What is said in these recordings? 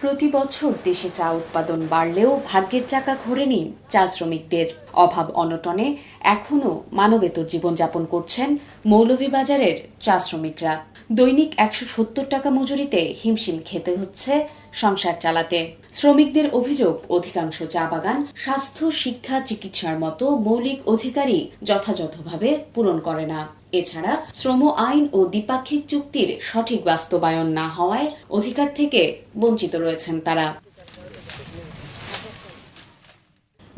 প্রতি বছর দেশে চা উৎপাদন বাড়লেও ভাগ্যের চাকা ঘোরেনি চা শ্রমিকদের। অভাব অনটনে এখনও মানবেতর জীবনযাপন করছেন মৌলভীবাজারের চা শ্রমিকরা। দৈনিক একশো সত্তর টাকা মজুরিতে হিমশিম খেতে হচ্ছে সংসার চালাতে। শ্রমিকদের অভিযোগ, অধিকাংশ চা বাগান স্বাস্থ্য, শিক্ষা, চিকিৎসার মতো মৌলিক অধিকারই যথাযথভাবে পূরণ করে না। এছাড়া শ্রম আইন ও দ্বিপাক্ষিক চুক্তির সঠিক বাস্তবায়ন না হওয়ায় অধিকার থেকে বঞ্চিত রয়েছেন তারা।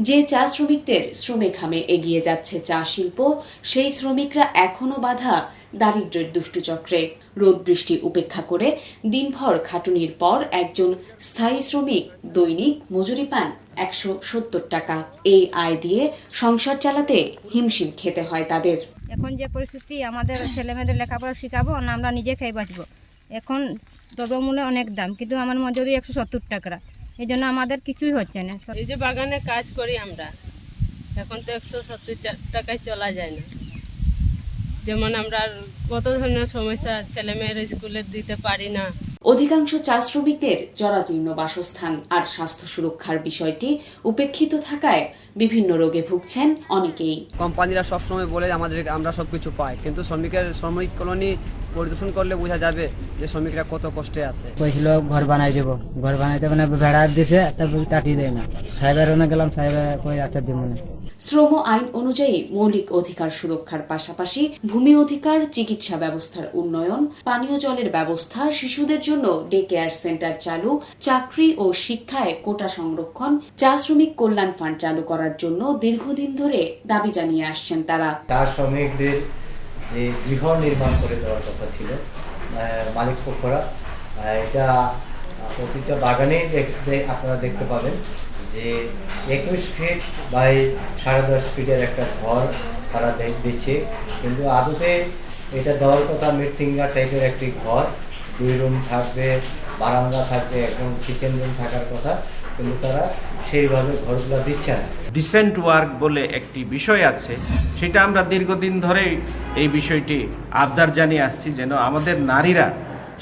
যে চা শ্রমিকদের শ্রমে ঘামে এগিয়ে যাচ্ছে চা শিল্প, সেই শ্রমিকরা এখনও বাধা দারিদ্র্যের দুষ্টুচক্রে রোদ বৃষ্টি উপেক্ষা করে দিনভর খাটুনির পর একজন স্থায়ী শ্রমিক দৈনিক মজুরি পান একশো সত্তর টাকা। এই আয় দিয়ে সংসার চালাতে হিমশিম খেতে হয় তাদের। এখন যে পরিস্থিতি, আমাদের ছেলেমেয়েদের লেখাপড়া শেখাবো, না আমরা নিজে খেয়ে বাঁচবো। এখন দ্রব্যমূল্য অনেক দাম, কিন্তু আমার মজুরি একশো সত্তর টাকা। এই জন্য আমাদের কিছুই হচ্ছে না এই যে বাগানে কাজ করি আমরা এখন তো একশো সত্তর টাকায় চলা যায় না। যেমন আমরা আর কত ধরনের সমস্যা ছেলেমেয়ের স্কুলে দিতে পারি না। অধিকাংশ চা শ্রমিকদের জরাজীর্ণ বাসস্থান আর স্বাস্থ্য সুরক্ষার বিষয়টি উপেক্ষিত থাকায় বিভিন্ন রোগে ভুগছেন অনেকেই। কোম্পানিরা সবসময় বলে আমাদের আমরা সবকিছু পাই কিন্তু শ্রমিকের শ্রমিক কলোনি পরিদর্শন করলে বোঝা যাবে যে শ্রমিকরা কত কষ্টে আছে। কইছিল ঘর বানাই দেবো। ঘর বানাইতে মানে ভেড়া দিছে তারপর টাটি দেয় না। সাহেবের ওনে গেলাম সাহেবে কই আচ্ছা দিব না। শ্রম আইন অনুযায়ী মৌলিক অধিকার সুরক্ষার পাশাপাশি ভূমি অধিকার চিকিৎসা ব্যবস্থার উন্নয়ন পানীয় জলের ব্যবস্থা শিশুদের জন্য ডে কেয়ার সেন্টার চালু চাকরি ও শিক্ষায় কোটা সংরক্ষণ চা শ্রমিক কল্যাণ ফান্ড চালু করার জন্য দীর্ঘদিন ধরে দাবি জানিয়ে আসছেন তারা। চা শ্রমিকদের যে গৃহ নির্মাণ করে দেওয়ার কথা ছিল মালিক পক্ষরা। এটা প্রতিটা বাগানেই দেখতে আপনারা দেখতে পাবেন যে একুশ ফিট বাই সাড়ে দশ ফিটের একটা ঘর তারা দিচ্ছে। কিন্তু আদতে এটা দেওয়ার কথা মৃত্যিঙ্গা টাইপের একটি ঘর। দুই রুম থাকবে, বারান্দা থাকবে, একদম কিচেন রুম থাকার কথা। কিন্তু তারা সেইভাবে ঘরগুলো দিচ্ছে ডিসেন্ট ওয়ার্ক বলে একটি বিষয় আছে। সেটা আমরা দীর্ঘদিন ধরেই এই বিষয়টি আবদার জানিয়ে আসছি যেন আমাদের নারীরা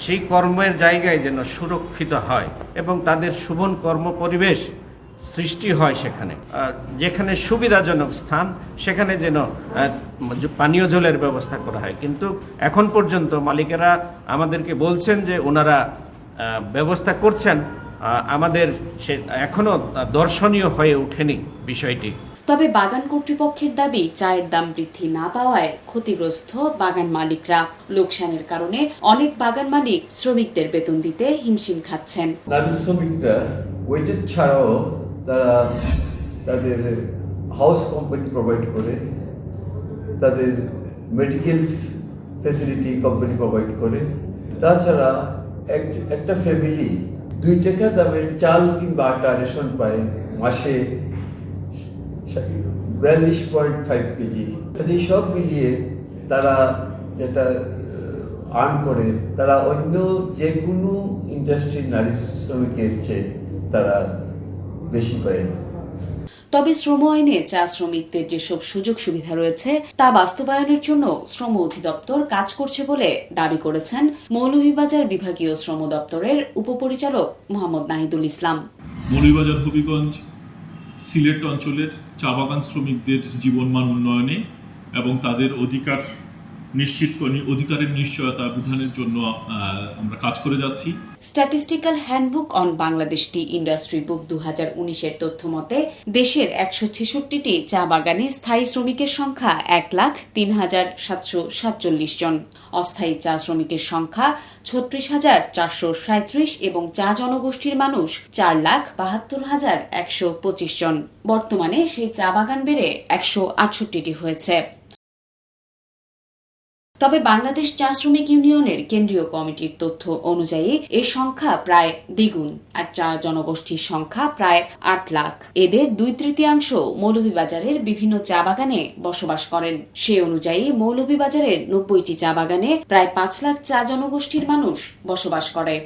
সেই কর্মের জায়গায় যেন সুরক্ষিত হয় এবং তাদের শুভন কর্ম পরিবেশ সৃষ্টি হয় সেখানে। যেখানে সুবিধাজনক স্থান, সেখানে যেন পানীয় জলের ব্যবস্থা করা হয়। কিন্তু এখন পর্যন্ত মালিকেরা আমাদেরকে বলছেন যে ওনারা ব্যবস্থা করছেন। আমাদের সে এখনও দর্শনীয় হয়ে ওঠেনি বিষয়টি। তবে বাগান কর্তৃপক্ষের দাবি চায়ের দাম বৃদ্ধি না পাওয়ায় ক্ষতিগ্রস্ত বাগান মালিকরা। লোকসানের কারণে অনেক বাগান মালিক শ্রমিকদের বেতন দিতে হিমশিম খাচ্ছেন। নারী শ্রমিকরা ওয়েজের ছাড়াও তারা তাদের হাউস কোম্পানি প্রোভাইড করে তাদের মেডিকেল ফেসিলিটি কোম্পানি প্রোভাইড করে। তাছাড়া এক- একটা ফ্যামিলি দুই টাকা দামের চাল কিংবা আটা রেশন পায় মাসে বিয়াল্লিশ পয়েন্ট ফাইভ কেজি। এই সব মিলিয়ে তারা যেটা আর্ন করে, তারা অন্য যে কোনো ইন্ডাস্ট্রির নারী শ্রমিকের চেয়ে তারা বেশি পায়। তবে শ্রম আইনে চা শ্রমিকদের যেসব সুযোগ সুবিধা রয়েছে, তা বাস্তবায়নের জন্য শ্রম অধিদপ্তর কাজ করছে বলে দাবি করেছেন মৌলভীবাজার বিভাগীয় শ্রম দপ্তরের উপপরিচালক মোহাম্মদ নাহিদুল ইসলাম। মৌলভীবাজার হবিগঞ্জ, সিলেট অঞ্চলের চা বাগান শ্রমিকদের জীবনমান উন্নয়নে এবং তাদের অধিকার নিশ্চিত করে- অধিকারের নিশ্চয়তা বিধানের জন্য আমরা কাজ করে যাচ্ছি। Statistical handbook on Bangladesh tea industry book দু হাজার উনিশের তথ্য মতে দেশের একশো ছেষট্টিটি চা বাগানে স্থায়ী শ্রমিকের সংখ্যা এক লাখ তিন হাজার সাতশো সাতচল্লিশ জন। অস্থায়ী চা শ্রমিকের সংখ্যা ছত্রিশ হাজার চারশো সাঁত্রিশ এবং চা জনগোষ্ঠীর মানুষ চার লাখ বাহাত্তর হাজার একশো পঁচিশ জন। বর্তমানে সেই চা বাগান বেড়ে একশো আটষট্টিটি হয়েছে। তবে বাংলাদেশ চা শ্রমিক ইউনিয়নের কেন্দ্রীয় কমিটির তথ্য অনুযায়ী এ সংখ্যা প্রায় দ্বিগুণ আর চা জনগোষ্ঠীর সংখ্যা প্রায় আট লাখ। এদের দুই তৃতীয়াংশ মৌলভীবাজারের বিভিন্ন চা বাগানে বসবাস করেন। সে অনুযায়ী মৌলভীবাজারের নব্বইটি চা বাগানে প্রায় পাঁচ লাখ চা জনগোষ্ঠীর মানুষ বসবাস করে।